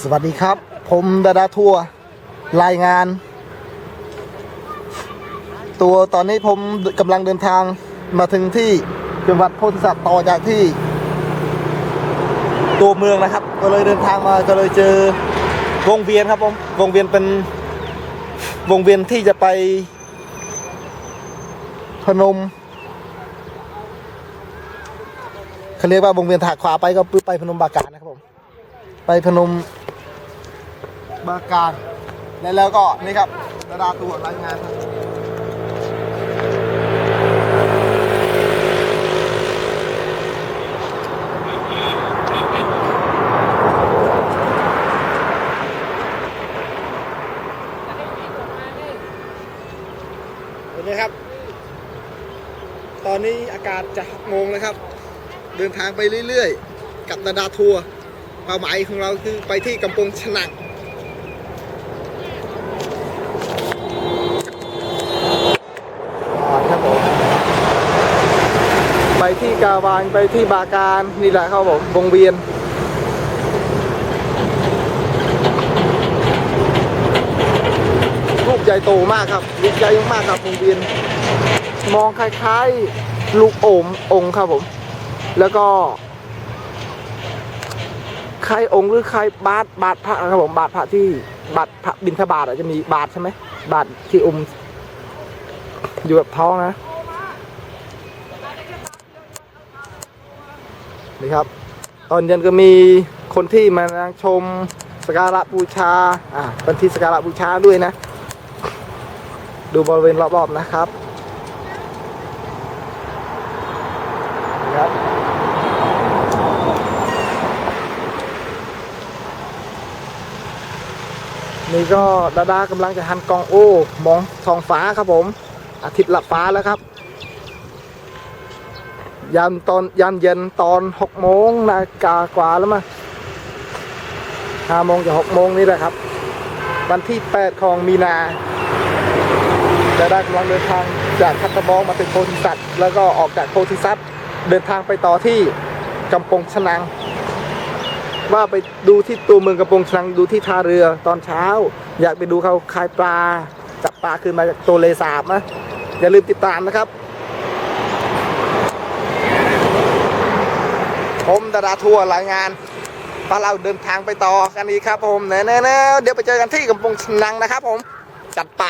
สวัสดีครับ ผมดาดาทัวร์รายงาน ตัวตอนนี้ผมกำลังเดินทางมาถึงที่จังหวัดโพธิสัตว์ต่อจากที่ ตัวเมืองนะครับ ก็เลยเดินทางมาก็เลยเจอวงเวียนครับผมวงเวียนเป็นวงเวียนที่จะไป พนมเขาเรียกว่าวงเวียนถากขวาไปก็ไปพนมบากานะครับผม ไปพนมบาการแล้วแล้วก็นี่ครับระดาตัวรายงานครับเห็นไหมครับ ตอนนี้อากาศจะหกโมงแล้วครับ เดินทางไปเรื่อยๆ กับนาดาทัวร์ เป้าหมายของเราคือไปที่กำปงฉนังครับผมไปที่กาวานไปที่บาการนี่แหละครับผมวงเวียนลูกใหญ่โตมากครับลูกใหญ่มากครับวงเวียน มองคล้ายๆ ลูกโอมองครับผม แล้วก็ คล้ายองค์หรือคล้ายบาทบาทพระครับผมบาทพระที่บาทพระบิณฑบาตอาจจะมีบาทใช่ไหมบาทที่อมอยู่แบบท้องนะนี่ครับ ตอนเย็นก็มีคนที่มานั่งชมสกการะบูชาอ่าเป็นที่สกการะบูชาด้วยนะ ดูบริเวณรอบๆนะครับครับ นี่ก็ดาดากำลังจะหันกองโอ้มองท้องฟ้าครับผม อาทิตย์ลับฟ้าแล้วครับยามตอนยามเย็นตอนหกโมงนากากว่าแล้วมั้งห้าโมงจะหกโมงนี่แหละครับ วันที่แปดของมีนาดาดากำลังเดินทางจากคัตตบองมาถึงโพธิสัตว์แล้วก็ออกจากโพธิสัตว์เดินทางไปต่อที่กำปงชนัง ว่าไปดูที่ตัวเมืองกำปงชังดูที่ท่าเรือตอนเช้า อยากไปดูเขาคายปลาจับปลาคืนมาจากตัวเลสาบนะอย่าลืมติดตามนะครับผมดาราทัวร์รายงานพาเราเดินทางไปต่อกันอีกครับผมแน่ๆเดี๋ยวไปเจอกันที่กำปงชนังนะครับผม จัดไป